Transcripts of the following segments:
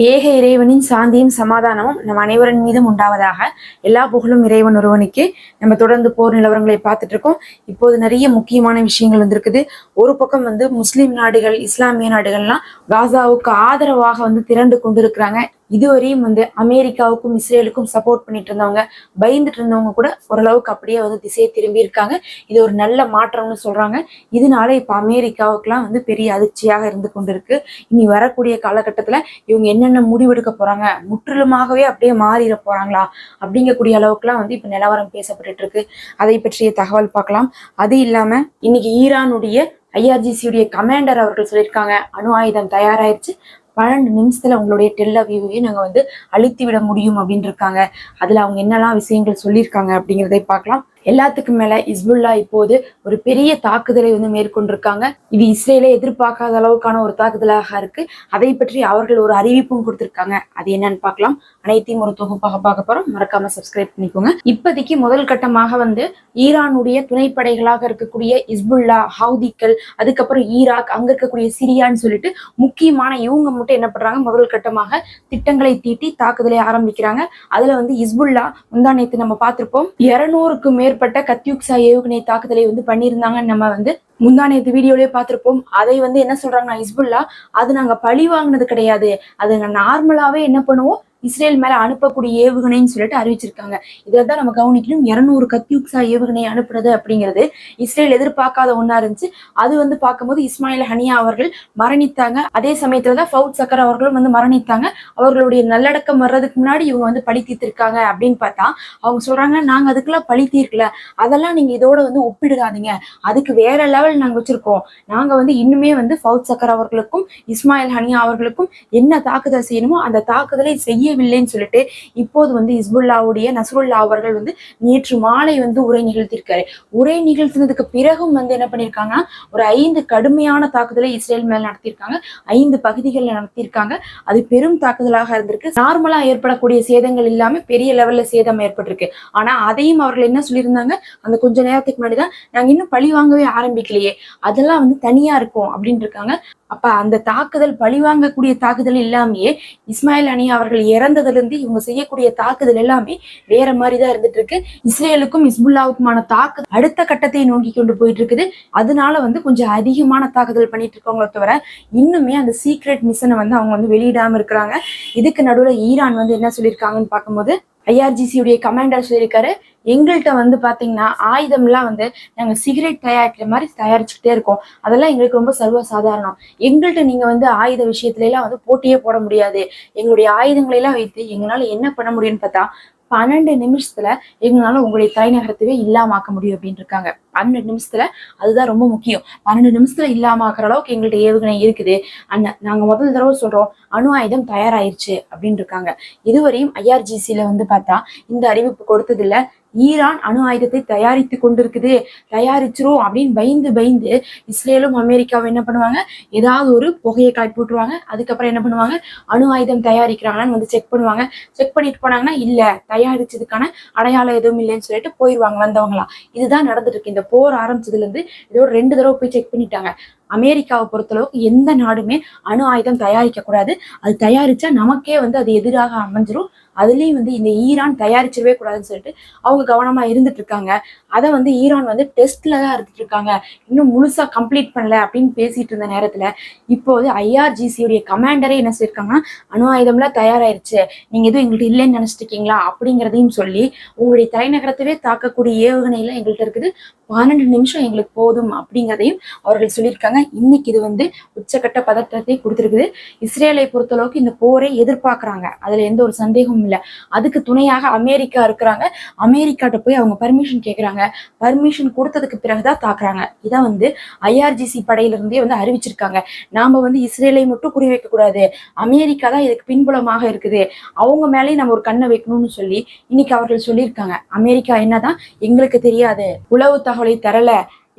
ஏக இறைவனின் சாந்தியும் சமாதானமும் நம் அனைவரின் மீதும் உண்டாவதாக எல்லா புகழும் இறைவன் ஒருவனுக்கு. நம்ம தொடர்ந்து போர் நிலவரங்களை பார்த்துட்டு இருக்கோம். இப்போது நிறைய முக்கியமான விஷயங்கள் வந்திருக்குது. ஒரு பக்கம் வந்து முஸ்லீம் நாடுகள் இஸ்லாமிய நாடுகள்லாம் காசாவுக்கு ஆதரவாக வந்து திரண்டு கொண்டிருக்கிறாங்க. இதுவரையும் வந்து அமெரிக்காவுக்கும் இஸ்ரேலுக்கும் சப்போர்ட் பண்ணிட்டு இருந்தவங்க பயந்துட்டு இருந்தவங்க கூட ஓரளவுக்கு அப்படியே வந்து திசையை திரும்பி இருக்காங்க. இது ஒரு நல்ல மாற்றம்னு சொல்றாங்க. இதனால இப்ப அமெரிக்காவுக்குலாம் வந்து பெரிய அதிர்ச்சியாக இருந்து கொண்டிருக்கு. இனி வரக்கூடிய காலகட்டத்துல இவங்க என்னென்ன முடிவெடுக்க போறாங்க முற்றிலுமாகவே அப்படியே மாறிட போறாங்களா அப்படிங்கக்கூடிய அளவுக்குலாம் வந்து இப்ப நிலவரம் பேசப்பட்டுட்டு இருக்கு அதை பற்றிய தகவல் பார்க்கலாம். அது இல்லாம இன்னைக்கு ஈரானுடைய ஐஆர்ஜிசியுடைய கமாண்டர் அவர்கள் சொல்லியிருக்காங்க அணு ஆயுதம் தயாராயிருச்சு. பன்னெண்டு நிமிஷத்துல உங்களுடைய டெல் அவியூவையும் நாங்க வந்து அழித்து விட முடியும் அப்படின்னு இருக்காங்க அதுல அவங்க என்னெல்லாம் விஷயங்கள் சொல்லியிருக்காங்க அப்படிங்கிறதை பார்க்கலாம். எல்லாத்துக்கும் மேல இஸ்புல்லா இப்போது ஒரு பெரிய தாக்குதலை வந்து மேற்கொண்டிருக்காங்க. இது இஸ்ரேலை எதிர்பார்க்காத அளவுக்கான ஒரு தாக்குதலாக இருக்கு. அதை பற்றி அவர்கள் ஒரு அறிவிப்பும் கொடுத்திருக்காங்க. அது என்னன்னு பார்க்கலாம். அனைத்தையும் ஒரு தொகுப்பாக பார்க்க போறோம். மறக்காம சப்ஸ்கிரைப் பண்ணிக்கோங்க. இப்போதைக்கு முதல் கட்டமாக வந்து ஈரானுடைய துணைப்படைகளாக இருக்கக்கூடிய இஸ்புல்லா ஹவுதிக்கள் அதுக்கப்புறம் ஈராக் அங்க இருக்கக்கூடிய சிரியான்னு சொல்லிட்டு முக்கியமான இவங்க மட்டும் என்ன பண்றாங்க? முதல் கட்டமாக திட்டங்களை தீட்டி தாக்குதலை ஆரம்பிக்கிறாங்க. அதுல வந்து இஸ்புல்லா முந்தா நேற்று நம்ம பார்த்திருப்போம். இருநூறுக்கும் மேற்பட்ட கத்யூக்ஸா ஏவுகணை தாக்குதலை வந்து பண்ணியிருந்தாங்கன்னு நம்ம வந்து முந்தா இது வீடியோலயே பார்த்திருப்போம். அதை வந்து என்ன சொல்றாங்கன்னா ஹிஸ்புல்லா அது நாங்க பழி வாங்கினது கிடையாது. அது நார்மலாவே என்ன பண்ணுவோம்? இஸ்ரேல் மேல அனுப்பக்கூடிய ஏவுகணைன்னு சொல்லிட்டு அறிவிச்சிருக்காங்க. இதை தான் நம்ம கவனிக்கணும். இருநூறு கத்யூக்ஸா ஏவுகணை அனுப்புறது அப்படிங்கிறது இஸ்ரேல் எதிர்பார்க்காத ஒன்னா இருந்துச்சு. அது வந்து பார்க்கும்போது இஸ்மாயில் ஹனியா அவர்கள் மரணித்தாங்க. அதே சமயத்துல தான் ஃபவுத் சக்கர் அவர்களும் வந்து மரணித்தாங்க. அவர்களுடைய நல்லடக்கம் வர்றதுக்கு முன்னாடி இவங்க வந்து பழி தீர்த்திருக்காங்க அப்படின்னு பார்த்தா அவங்க சொல்றாங்க நாங்க அதுக்கெல்லாம் பழி தீர்க்கல. அதெல்லாம் நீங்க இதோட வந்து ஒப்பிடுகாதீங்க அதுக்கு வேற லெவல் நாங்க வச்சிருக்கோம். நாங்க வந்து இன்னுமே வந்து ஃபவுத் சக்கர் அவர்களுக்கும் இஸ்மாயில் ஹனியா அவர்களுக்கும் என்ன தாக்குதல் செய்யணுமோ அந்த தாக்குதலை செய்ய முடியவில்லைன்னு சொல்லிட்டு இப்போது வந்து இஸ்புல்லாவுடைய நசருல்லா அவர்கள் வந்து நேற்று மாலை வந்து உரை நிகழ்த்தியிருக்காரு. உரை நிகழ்த்தினதுக்கு பிறகும் வந்து என்ன பண்ணியிருக்காங்கன்னா ஒரு ஐந்து கடுமையான தாக்குதலை இஸ்ரேல் மேல் நடத்தியிருக்காங்க. ஐந்து பகுதிகளில் நடத்தியிருக்காங்க. அது பெரும் தாக்குதலாக இருந்திருக்கு. நார்மலா ஏற்படக்கூடிய சேதங்கள் இல்லாம பெரிய லெவல்ல சேதம் ஏற்பட்டிருக்கு. ஆனா அதையும் அவர்கள் என்ன சொல்லியிருந்தாங்க? அந்த கொஞ்ச நேரத்துக்கு முன்னாடி தான் நாங்க இன்னும் பழி வாங்கவே ஆரம்பிக்கலையே. அதெல்லாம் வந்து தனியா இருக்கும் அப்படின்னு இருக்காங்க. அப்ப அந்த தாக்குதல் பழிவாங்கக்கூடிய தாக்குதல் இல்லாமையே இஸ்மாயில் அணி அவர்கள் இறந்ததுல இருந்து இவங்க செய்யக்கூடிய தாக்குதல் எல்லாமே வேற மாதிரி தான் இருந்துட்டு இருக்கு இஸ்ரேலுக்கும் இஸ்புல்லாவுக்குமான தாக்கு அடுத்த கட்டத்தை நோக்கி கொண்டு போயிட்டு இருக்குது அதனால வந்து கொஞ்சம் அதிகமான தாக்குதல் பண்ணிட்டு இருக்கவங்கள தவிர இன்னுமே அந்த சீக்ரெட் மிஷனை வந்து அவங்க வந்து வெளியிடாம இருக்கிறாங்க. இதுக்கு நடுவுல ஈரான் வந்து என்ன சொல்லியிருக்காங்கன்னு பார்க்கும்போது ஐஆர்ஜிசியுடைய கமாண்டர் சொல்லியிருக்காரு. எங்கள்கிட்ட வந்து பார்த்தீங்கன்னா ஆயுதம்லாம் வந்து நாங்கள் சிகரெட் தயாரிக்கிற மாதிரி தயாரிச்சுக்கிட்டே இருக்கோம். அதெல்லாம் எங்களுக்கு ரொம்ப சர்வ சாதாரணம். எங்கள்கிட்ட நீங்கள் வந்து ஆயுத விஷயத்துலலாம் வந்து போட்டியே போட முடியாது. எங்களுடைய ஆயுதங்களை எல்லாம் வைத்து எங்களால் என்ன பண்ண முடியும்னு பார்த்தா பன்னெண்டு நிமிஷத்துல எங்களால உங்களுடைய தலைநகரத்தவே இல்லாமாக்க முடியும் அப்படின்னு இருக்காங்க பன்னெண்டு நிமிஷத்துல அதுதான் ரொம்ப முக்கியம். பன்னெண்டு நிமிஷத்துல இல்லாமாக்குற அளவுக்கு எங்கள்கிட்ட ஏவுகணை இருக்குது. அண்ணன் நாங்க முதல் தடவை சொல்றோம் அணு ஆயுதம் தயாராயிருச்சு அப்படின்னு இருக்காங்க இதுவரையும் ஐஆர்ஜிசியில வந்து பார்த்தா இந்த அறிவிப்பு கொடுத்ததில்ல. ஈரான் அணு ஆயுதத்தை தயாரித்து கொண்டிருக்குது. தயாரிச்சிரும் அப்படின்னு பயந்து பயந்து இஸ்ரேலும் அமெரிக்காவும் என்ன பண்ணுவாங்க? ஏதாவது ஒரு புகையை காய்ச்சி விட்டுருவாங்க அதுக்கப்புறம் என்ன பண்ணுவாங்க? அணு ஆயுதம் தயாரிக்கிறாங்களான்னு வந்து செக் பண்ணுவாங்க. செக் பண்ணிட்டு போனாங்கன்னா இல்ல தயாரிச்சதுக்கான அடையாளம் எதுவும் இல்லைன்னு சொல்லிட்டு போயிடுவாங்க வந்தவங்களா. இதுதான் நடந்துட்டு இருக்கு. இந்த போர் ஆரம்பிச்சதுல இருந்து இதோட ரெண்டு தடவை போய் செக் பண்ணிட்டாங்க. அமெரிக்காவை பொறுத்தளவுக்கு எந்த நாடுமே அணு ஆயுதம் தயாரிக்க கூடாது. அது தயாரிச்சா நமக்கே வந்து அது எதிராக அமைஞ்சிரும். அதுலேயும் வந்து இந்த ஈரான் தயாரிச்சிடவே கூடாதுன்னு சொல்லிட்டு அவங்க கவனமா இருந்துட்டு இருக்காங்க. அதை வந்து ஈரான் வந்து டெஸ்ட்ல தான் இருந்துட்டு இருக்காங்க. இன்னும் முழுசா கம்ப்ளீட் பண்ணல அப்படின்னு பேசிட்டு இருந்த நேரத்துல இப்போது ஐஆர்ஜிசியுடைய கமாண்டரே என்ன சொல்லியிருக்காங்கன்னா அணு ஆயுதம்லாம் தயாராயிருச்சு. நீங்க எதுவும் எங்கள்கிட்ட இல்லைன்னு நினைச்சிட்டு இருக்கீங்களா? அப்படிங்கிறதையும் சொல்லி உங்களுடைய தலைநகரத்தவே தாக்கக்கூடிய ஏவுகணை எல்லாம் எங்கள்கிட்ட இருக்குது. பன்னெண்டு நிமிஷம் எங்களுக்கு போதும் அப்படிங்கிறதையும் அவர்கள் சொல்லியிருக்காங்க. இன்னைக்கு இது வந்து உச்சக்கட்ட பதற்றத்தை கொடுத்துருக்குது. இஸ்ரேலை பொறுத்தளவுக்கு இந்த போரை எதிர்பார்க்குறாங்க. அதுல எந்த ஒரு சந்தேகமும் இல்லை. அதுக்கு துணையாக அமெரிக்கா இருக்கிறாங்க. அமெரிக்காட்ட போய் அவங்க பர்மிஷன் கேட்குறாங்க பர்மிஷன் கொடுத்ததுக்கு பிறகுதான் தாக்குறாங்க. இதை வந்து ஐஆர்ஜிசி படையிலிருந்தே வந்து அறிவிச்சிருக்காங்க. நாம வந்து இஸ்ரேலை மட்டும் குறி வைக்கக்கூடாது அமெரிக்கா தான் இதுக்கு பின்புலமாக இருக்குது. அவங்க மேலேயும் நம்ம ஒரு கண்ணை வைக்கணும்னு சொல்லி இன்னைக்கு அவர்கள் சொல்லியிருக்காங்க. அமெரிக்கா என்னதான் எங்களுக்கு தெரியாது. உளவு தகவலை தரல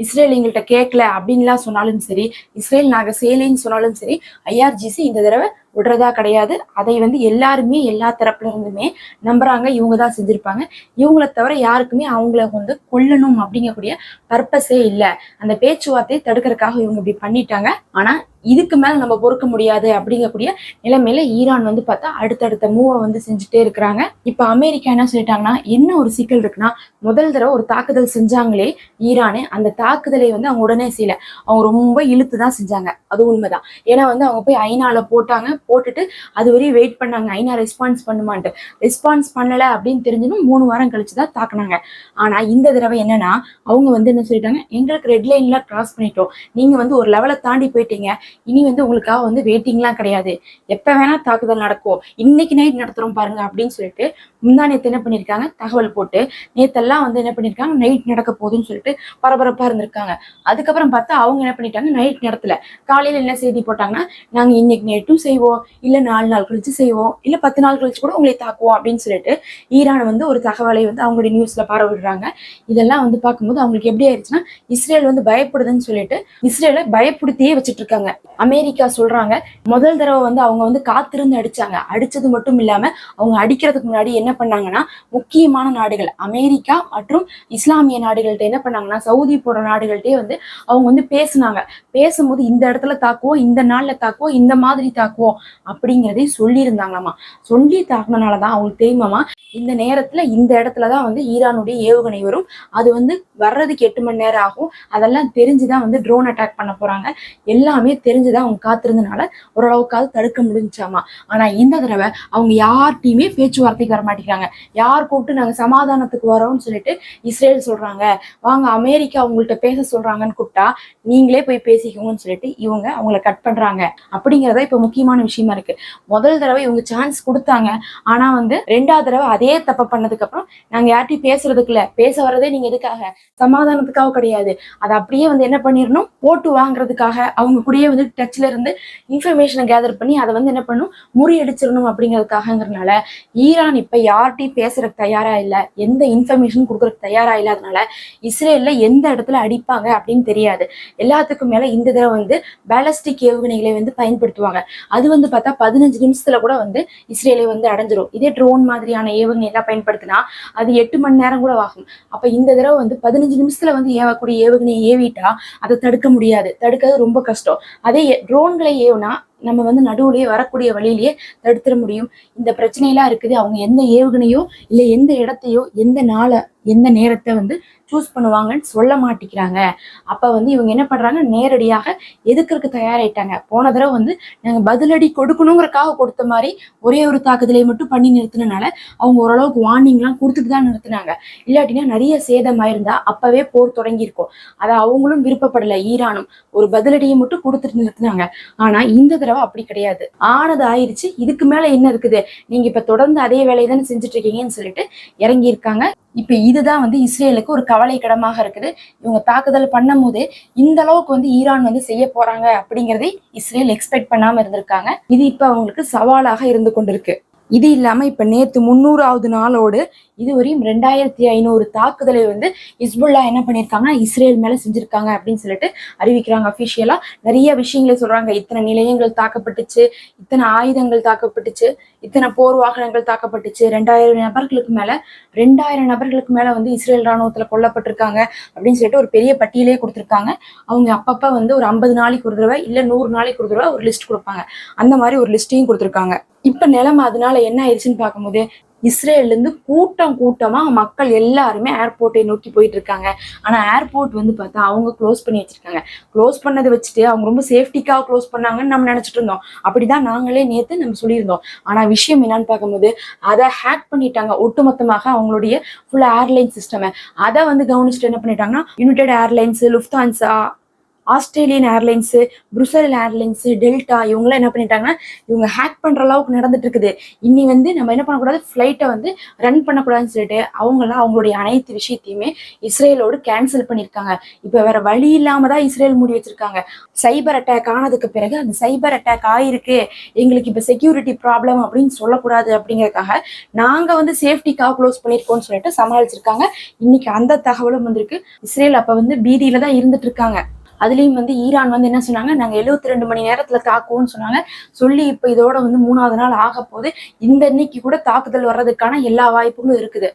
இஸ்ரேல் எங்கள்கிட்ட கேட்கல அப்படின்லாம் சொன்னாலும் சரி இஸ்ரேல் நாங்கள் செய்யலைன்னு சொன்னாலும் சரி ஐஆர்ஜிசி இந்த தடவை விடுறதா கிடையாது. அதை வந்து எல்லாருமே எல்லா தரப்புல இருந்துமே நம்புறாங்க இவங்க தான் செஞ்சிருப்பாங்க. இவங்கள தவிர யாருக்குமே அவங்கள வந்து கொல்லணும் அப்படிங்கக்கூடிய பர்பஸே இல்லை. அந்த பேச்சுவார்த்தையை தடுக்கிறதுக்காக இவங்க இப்படி பண்ணிட்டாங்க. ஆனா இதுக்கு மேல நம்ம பொறுக்க முடியாது அப்படிங்கக்கூடிய நிலைமையில ஈரான் வந்து பார்த்தா அடுத்தடுத்த மூவை வந்து செஞ்சுட்டே இருக்கிறாங்க. இப்ப அமெரிக்கா என்ன சொல்லிட்டாங்கன்னா என்ன ஒரு சிக்கல் இருக்குன்னா முதல் தடவை ஒரு தாக்குதல் செஞ்சாங்களே ஈரானு அந்த தாக்குதலை வந்து அவங்க உடனே செய்யல. அவங்க ரொம்ப இழுத்து தான் செஞ்சாங்க. அது உண்மைதான். ஏன்னா வந்து அவங்க போய் ஐநால போட்டாங்க போட்டுட்டு அது வரையும் வெயிட் பண்ணாங்க. ஐநா ரெஸ்பான்ஸ் பண்ணுமான்ட்டு. ரெஸ்பான்ஸ் பண்ணல அப்படின்னு தெரிஞ்சதும் மூணு வாரம் கழிச்சு தான் தாக்குனாங்க. ஆனா இந்த தடவை என்னன்னா அவங்க வந்து என்ன சொல்லிட்டாங்க எங்களுக்கு ரெட் லைன்ல கிராஸ் பண்ணிட்டோம். நீங்க வந்து ஒரு லெவலை தாண்டி போயிட்டீங்க. இனி வந்து உங்களுக்காக வந்து வெயிட்டிங்லாம் கிடையாது. எப்போ வேணா தாக்குதல் நடக்கும். இன்னைக்கு நைட் நடத்துறோம் பாருங்க அப்படின்னு சொல்லிட்டு முந்தா என்ன பண்ணிருக்காங்க? தகவல் போட்டு நேத்தெல்லாம் வந்து என்ன பண்ணிருக்காங்க? நைட் நடக்க போகுதுன்னு சொல்லிட்டு பரபரப்பா இருந்திருக்காங்க. அதுக்கப்புறம் பார்த்தா அவங்க என்ன பண்ணிட்டாங்க? நைட் நடத்தல. காலையில என்ன செய்தி போட்டாங்கன்னா நாங்க இன்னைக்கு நைட்டும் செய்வோம். இல்லை நாலு நாள் கழிச்சு செய்வோம். இல்லை பத்து நாள் கழிச்சு கூட உங்களை தாக்குவோம் அப்படின்னு சொல்லிட்டு ஈரான் வந்து ஒரு தகவலை வந்து அவங்களுடைய நியூஸ்ல பரவிடுறாங்க இதெல்லாம் வந்து பார்க்கும்போது அவங்களுக்கு எப்படி ஆயிடுச்சுன்னா இஸ்ரேல் வந்து பயப்படுதுன்னு சொல்லிட்டு இஸ்ரேலை பயப்படுத்தியே வச்சுட்டு இருக்காங்க. அமெரிக்கா சொல்றாங்க. முதல் தடவை வந்து அவங்க வந்து காத்திருந்து அடிச்சாங்க. அடிச்சது மட்டும் இல்லாம அவங்க அடிக்கிறதுக்கு முன்னாடி என்ன பண்ணாங்கன்னா முக்கியமான நாடுகள் அமெரிக்கா மற்றும் இஸ்லாமிய நாடுகள்கிட்ட என்ன பண்ணாங்கன்னா சவுதி போன்ற நாடுகள்கிட்டயே வந்து அவங்க வந்து பேசுனாங்க. பேசும்போது இந்த இடத்துல தாக்குவோம் இந்த நாள்ல தாக்குவோம் இந்த மாதிரி தாக்குவோம் அப்படிங்கிறதையும் சொல்லியிருந்தாங்களாமா. சொல்லி தாக்குனனாலதான் அவங்களுக்கு தெரியுமாமா இந்த நேரத்துல இந்த இடத்துலதான் வந்து ஈரானுடைய ஏவுகணை வரும். அது வந்து வர்றதுக்கு எட்டு மணி நேரம் ஆகும். அதெல்லாம் தெரிஞ்சுதான் வந்து ட்ரோன் அட்டாக் பண்ண போறாங்க. எல்லாமே தெரிஞ்சுதான் அவங்க காத்திருந்தனால ஓரளவுக்காவது தடுக்க முடிஞ்சாமா. ஆனா இந்த தடவை அவங்க யார்கிட்டயுமே பேச்சுவார்த்தைக்கு வர மாட்டேங்கிறாங்க யார் கூப்பிட்டு நாங்க சமாதானத்துக்கு வரோம்னு சொல்லிட்டு இஸ்ரேல் சொல்றாங்க. வாங்க அமெரிக்கா உங்கள்ட்ட பேச சொல்றாங்கன்னு கூப்பிட்டா நீங்களே போய் பேசிக்கோங்கன்னு சொல்லிட்டு இவங்க அவங்கள கட் பண்றாங்க. அப்படிங்கறத இப்ப முக்கியமான விஷயமா இருக்கு. முதல் தடவை இவங்க சான்ஸ் கொடுத்தாங்க. ஆனா வந்து ரெண்டாவது தடவை அதே தப்ப பண்ணதுக்கு அப்புறம் நாங்க யார்கிட்டயும் பேசுறதுக்கு இல்ல. பேச வர்றதே நீங்க எதுக்காக? சமாதானத்துக்காக கிடையாது. அதை அப்படியே வந்து என்ன பண்ணிடணும் போட்டு வாங்குறதுக்காக அவங்க கூடயே வந்து டச்ல இருந்து இன்ஃபர்மேஷனை கேதர் பண்ணி அதை வந்து என்ன பண்ணும்? முறியடிச்சிடணும் அப்படிங்கிறதுக்காகங்கிறனால ஈரான் இப்ப யார்ட்டையும் பேசுறதுக்கு தயாரா இல்ல எந்த இன்ஃபர்மேஷன் கொடுக்கறதுக்கு தயாரா இல்லாதனால இஸ்ரேல்ல எந்த இடத்துல அடிப்பாங்க அப்படின்னு தெரியாது. எல்லாத்துக்கும் மேல இந்த தடவை வந்து பேலஸ்டிக் ஏவுகணைகளை வந்து பயன்படுத்துவாங்க. அது வந்து பார்த்தா பதினஞ்சு நிமிஷத்துல கூட வந்து இஸ்ரேலை வந்து அடைஞ்சிரும். இதே ட்ரோன் மாதிரியான ஏவுகணை எல்லாம் பயன்படுத்தினா அது எட்டு மணி நேரம் கூட ஆகும். அப்ப இந்த தடவை வந்து பதினஞ்சு நிமிஷத்துல வந்து ஏவக்கூடிய ஏவுகணையை ஏவிட்டா அதை தடுக்க முடியாது. தடுக்கிறது ரொம்ப கஷ்டம். அதே ட்ரோன்களை ஏவுனா நம்ம வந்து நடுவுலயே வரக்கூடிய வழியிலேயே தடுத்துட முடியும். இந்த பிரச்சனையெல்லாம் இருக்குது. அவங்க எந்த ஏவுகணையோ இல்லை எந்த இடத்தையோ எந்த நாளை எந்த நேரத்தை வந்து சூஸ் பண்ணுவாங்கன்னு சொல்ல மாட்டேங்கிறாங்க. அப்ப வந்து இவங்க என்ன பண்றாங்க? நேரடியாக எதுக்கிறதுக்கு தயாராயிட்டாங்க? போன தடவை வந்து நாங்கள் பதிலடி கொடுக்கணுங்கிறக்காக கொடுத்த மாதிரி ஒரே ஒரு தாக்குதலை மட்டும் பண்ணி நிறுத்தினால அவங்க ஓரளவுக்கு வார்னிங்லாம் கொடுத்துட்டு தான் நிறுத்தினாங்க. இல்லாட்டினா நிறைய சேதம் ஆயிருந்தா அப்பவே போர் தொடங்கியிருக்கும். அதை அவங்களும் விருப்பப்படல. ஈரானும் ஒரு பதிலடியை மட்டும் கொடுத்துட்டு நிறுத்தினாங்க. ஆனா இந்த தடவை அப்படி கிடையாது. ஆனது ஆயிருச்சு இதுக்கு மேல என்ன இருக்குது? நீங்க இப்ப தொடர்ந்து அதே வேலையை தானே செஞ்சுட்டு இருக்கீங்கன்னு சொல்லிட்டு இறங்கி இருக்காங்க இப்ப இதுதான் வந்து இஸ்ரேலுக்கு ஒரு கவலைக்கிடமாக இருக்குது. இவங்க தாக்குதல் பண்ணும் போது இந்த அளவுக்கு வந்து ஈரான் வந்து செய்ய போறாங்க அப்படிங்கறதை இஸ்ரேல் எக்ஸ்பெக்ட் பண்ணாம இருந்திருக்காங்க. இது இப்ப அவங்களுக்கு சவாலாக இருந்து கொண்டிருக்கு. இது இல்லாம இப்ப நேத்து முன்னூறாவது நாளோடு இதுவரையும் ரெண்டாயிரத்தி ஐநூறு தாக்குதலை வந்து இஸ்புல்லா என்ன பண்ணியிருக்காங்கன்னா இஸ்ரேல் மேல செஞ்சிருக்காங்க அப்படின்னு சொல்லிட்டு அறிவிக்கிறாங்க அபிஷியலா நிறைய விஷயங்களை சொல்றாங்க. இத்தனை நிலையங்கள் தாக்கப்பட்டுச்சு இத்தனை ஆயுதங்கள் தாக்கப்பட்டுச்சு இத்தனை போர் வாகனங்கள் தாக்கப்பட்டுச்சு. ரெண்டாயிரம் நபர்களுக்கு மேல ரெண்டாயிரம் நபர்களுக்கு மேல வந்து இஸ்ரேல் ராணுவத்துல கொல்லப்பட்டிருக்காங்க அப்படின்னு சொல்லிட்டு ஒரு பெரிய பட்டியலே கொடுத்துருக்காங்க. அவங்க அப்பப்ப வந்து ஒரு ஐம்பது நாளைக்கு ஒரு தடவை இல்ல நூறு நாளைக்கு ஒரு தடவை ஒரு லிஸ்ட் கொடுப்பாங்க. அந்த மாதிரி ஒரு லிஸ்டையும் கொடுத்துருக்காங்க. இப்ப நிலைமை அதனால என்ன ஆயிடுச்சுன்னு பார்க்கும்போது இஸ்ரேல்ல இருந்து கூட்டம் கூட்டமா மக்கள் எல்லாருமே ஏர்போர்ட்டை நோக்கி போயிட்டு இருக்காங்க. ஆனா ஏர்போர்ட் வந்து பார்த்தா அவங்க க்ளோஸ் பண்ணி வச்சிருக்காங்க. க்ளோஸ் பண்ணதை வச்சுட்டு அவங்க ரொம்ப சேஃப்டிக்காக க்ளோஸ் பண்ணாங்கன்னு நம்ம நினைச்சிட்டு இருந்தோம். அப்படிதான் நாங்களே நேத்து நம்ம சொல்லியிருந்தோம். ஆனா விஷயம் என்னன்னு பார்க்கும்போது அதை ஹேக் பண்ணிட்டாங்க. ஒட்டுமொத்தமாக அவங்களுடைய ஃபுல் ஏர்லைன் சிஸ்டமை அதை வந்து கவனிச்சுட்டு என்ன பண்ணிட்டாங்கன்னா United Airlines Lufthansa Australian airlines Brussels airlines Delta இவங்களாம் என்ன பண்ணிட்டாங்கன்னா இவங்க ஹேக் பண்ணுற அளவுக்கு நடந்துட்டு இருக்குது. இனி வந்து நம்ம என்ன பண்ணக்கூடாது? ஃப்ளைட்டை வந்து ரன் பண்ணக்கூடாதுன்னு சொல்லிட்டு அவங்களாம் அவங்களுடைய அனைத்து விஷயத்தையுமே இஸ்ரேலோடு கேன்சல் பண்ணியிருக்காங்க. இப்போ வேற வழி இல்லாமல் தான் இஸ்ரேல் மூடி வச்சிருக்காங்க. சைபர் அட்டாக் ஆனதுக்கு பிறகு அந்த சைபர் அட்டாக் ஆயிருக்கு. எங்களுக்கு இப்போ செக்யூரிட்டி ப்ராப்ளம் அப்படின்னு சொல்லக்கூடாது அப்படிங்கிறதுக்காக நாங்கள் வந்து சேஃப்டிக்காக க்ளோஸ் பண்ணியிருக்கோம்னு சொல்லிட்டு சமாளிச்சிருக்காங்க. இன்னைக்கு அந்த தகவலும் வந்திருக்கு. இஸ்ரேல் அப்போ வந்து பீதியில தான் இருந்துட்டு இருக்காங்க. அதுலயும் வந்து ஈரான் வந்து என்ன சொன்னாங்க? நாங்க எழுபத்தி ரெண்டு மணி நேரத்துல தாக்குவோம்னு சொன்னாங்க. சொல்லி இப்ப இதோட வந்து மூணாவது நாள் ஆக போகுது. இந்த இன்னைக்கு கூட தாக்குதல் வர்றதுக்கான எல்லா வாய்ப்புகளும் இருக்குது.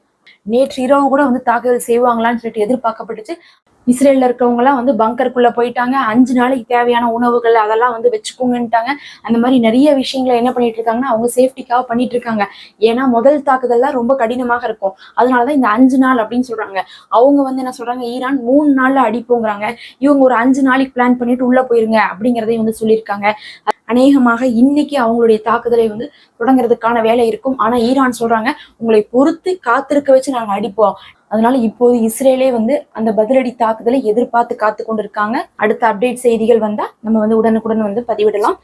நேற்று இரவு கூட வந்து தாக்குதல் செய்வாங்களான்னு சொல்லிட்டு எதிர்பார்க்கப்பட்டுச்சு. இஸ்ரேல்ல இருக்கவங்க எல்லாம் வந்து பங்கருக்குள்ள போயிட்டாங்க. அஞ்சு நாளைக்கு தேவையான உணவுகள் அதெல்லாம் வந்து வச்சுக்கோங்கன்ட்டாங்க. அந்த மாதிரி நிறைய விஷயங்களை என்ன பண்ணிட்டு இருக்காங்கன்னா அவங்க சேஃப்டிக்காக பண்ணிட்டு இருக்காங்க. ஏன்னா முதல் தாக்குதல் தான் ரொம்ப கடினமாக இருக்கும். அதனாலதான் இந்த அஞ்சு நாள் அப்படின்னு சொல்றாங்க. அவங்க வந்து என்ன சொல்றாங்க ஈரான் மூணு நாள்ல அடிப்போங்கிறாங்க. இவங்க ஒரு அஞ்சு நாளைக்கு பிளான் பண்ணிட்டு உள்ள போயிருங்க. அப்படிங்கிறதையும் வந்து சொல்லியிருக்காங்க. அநேகமாக இன்னைக்கு அவங்களுடைய தாக்குதலை வந்து தொடங்குறதுக்கான வேலை இருக்கும். ஆனா ஈரான் சொல்றாங்க உங்களை பொறுத்து காத்திருக்க வச்சு நாங்க அடிப்போம். அதனால இப்போது இஸ்ரேலே வந்து அந்த பதிலடி தாக்குதலை எதிர்பார்த்து காத்து கொண்டிருக்காங்க அடுத்த அப்டேட் செய்திகள் வந்தா நம்ம வந்து உடனுக்குடன் வந்து பதிவிடலாம்.